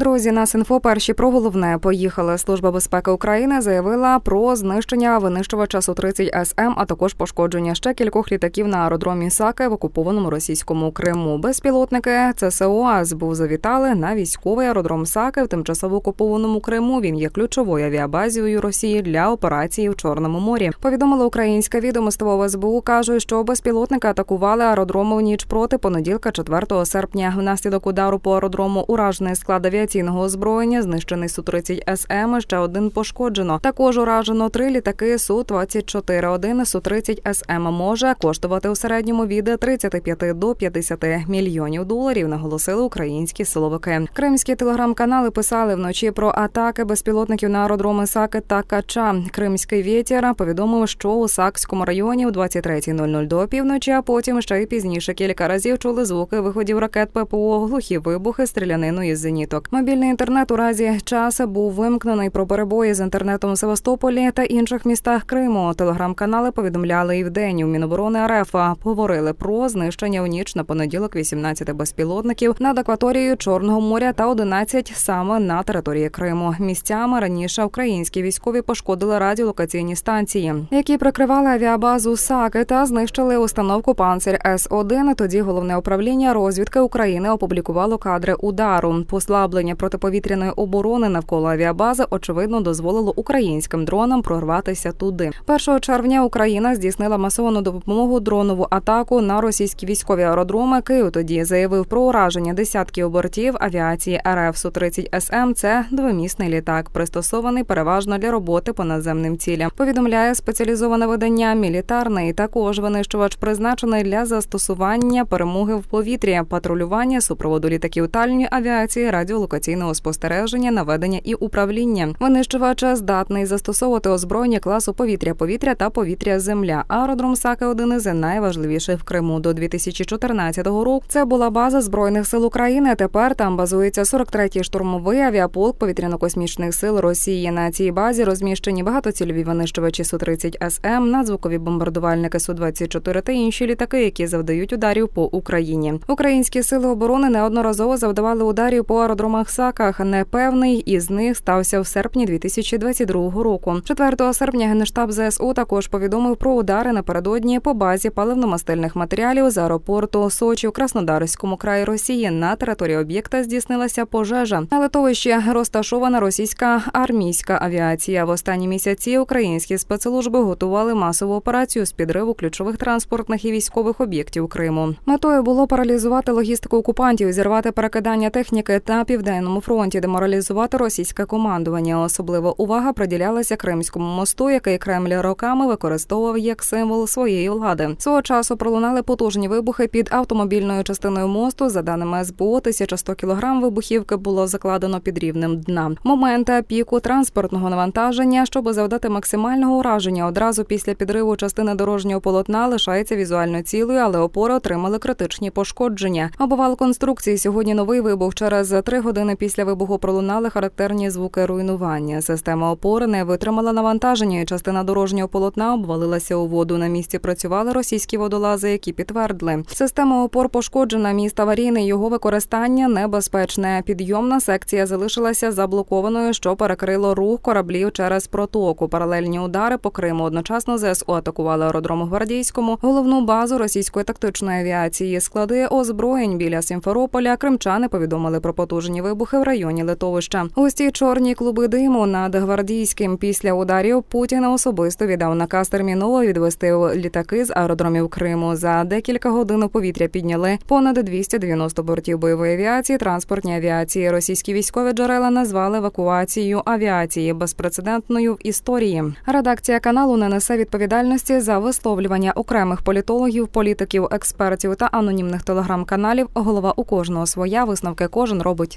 Друзі, нас інфо перші про головне поїхали. Служба безпеки України заявила про знищення винищувача су 30 СМ, а також пошкодження ще кількох літаків на аеродромі Саки в окупованому російському Криму. Безпілотники ЦСО СБУ завітали на військовий аеродром Саки в тимчасово окупованому Криму. Він є ключовою авіабазією Росії для операції в Чорному морі. Повідомило українське відомство СБУ. каже, що безпілотники атакували аеродрому в ніч проти понеділка, 4 серпня. Внаслідок удару по аеродрому уражений склад авіаційного озброєння, знищений су 30 СМ. Ще один пошкоджено. Також уражено три літаки су 24 Один су 30 СМ може коштувати у середньому від 35 до 50 мільйонів доларів. Наголосили українські силовики. Кримські телеграм-канали писали вночі про атаки безпілотників на аеродроми Саки та Кача. Кримський вітер повідомив, що у Сакському районі в 23.00 до півночі, а потім ще й пізніше кілька разів чули звуки виходів ракет ППО, глухі вибухи, стрілянину із зеніток. Мобільний інтернет у разі часу був вимкнений про перебої з інтернетом у Севастополі та інших містах Криму. Телеграм-канали повідомляли і вдень у Міноборони РФ говорили про знищення у ніч на понеділок 18 безпілотників над акваторією Чорного моря та 11 саме на території Криму. Місцями раніше українські військові пошкодили радіолокаційні станції, які прикривали авіабазу САКи та знищили установку Панцир С 1 Тоді головне управління розвідки України опублікувало кадри удару. Послаблення протиповітряної оборони навколо авіабази очевидно дозволило українським дронам прорватися туди. 1 червня Україна здійснила масовану допомогу дронову атаку на російські військові аеродроми. Київ тоді заявив про ураження десятків бортів авіації РФ су 30 СМ. Це двомісний літак, пристосований переважно для роботи по наземним цілям. Повідомляє спеціалізоване видання мілітарний. Також винищувач призначений для застосування перемоги в повітрі, патрулювання, супроводу літаків тальної авіації, радіолокаційного спостереження, наведення і управління. Винищувач здатний застосовувати озброєння класу повітря-повітря та повітря-земля. Аеродром Саки один із найважливіших в Криму до 2014 року. Це була база збройних сил України. Тепер там базується 43-й штурмовий авіаполк повітряно-космічних сил Росії. На цій базі розміщені багатоцільові винищувачі су 30 СМ, надзвукові бомбардувальники су 24 та інші літаки, які завдають ударів по Україні. Українські сили оборони неодноразово завдавали ударів по аеродромах САКах. Непевний із них стався в серпні 2022 року. 4 серпня генштаб ЗСУ також повідомив про удари напередодні по базі паливно-мастильних матеріалів з аеропорту Сочі у Краснодарському краї Росії. На території об'єкта здійснилася пожежа. На литовищі розташована російська армійська авіація. В останні місяці українські спецслужби готували масову операцію з підриву ключових транспортних і військових об'єктів Криму. Метою було паралізувати логістику окупантів, зірвати перекидання техніки на південному фронті, деморалізувати російське командування. Особлива увага приділялася Кримському мосту, який Кремль роками використовував як символ своєї влади. Свого часу пролунали потужні вибухи під автомобільною частиною мосту. За даними СБУ, 1100 кілограм вибухівки було закладено під рівнем дна. Момент піку транспортного навантаження, щоб завдати максимального ураження одразу після підриву частини дорожнього полотна, лишається візуально цілою, але опори отримали критичні пошкодження. Обвал конструкції сьогодні новий вибух. Через три години після вибуху пролунали характерні звуки руйнування. Система опори не витримала навантаження. і Частина дорожнього полотна обвалилася у воду. На місці працювали російські водолази, які підтвердили. Система опор пошкоджена. Міст аварійний. Його використання небезпечне. Підйомна секція залишилася заблокованою, що перекрило рух кораблів через протоку. Паралельні удари по Криму. Одночасно ЗСУ атакували аеродрому гвардійському, головну базу російської тактичної авіації, склади озброєнь біля Сімферополя. Кримчани повідомили про потужні вибухи в районі литовища. Густі чорні клуби диму над гвардійським після ударів Путін особисто віддав наказ терміново відвести літаки з аеродромів Криму. За декілька годин у повітря підняли понад 290 бортів бойової авіації, транспортні авіації. Російські військові джерела назвали евакуацію авіації безпрецедентною в історії. Редакція каналу не несе відповідальності за висловлювання окремих політологів, політиків, експертів та анонімних телеграм-каналів. Голова у кожного своя висновки кожен робить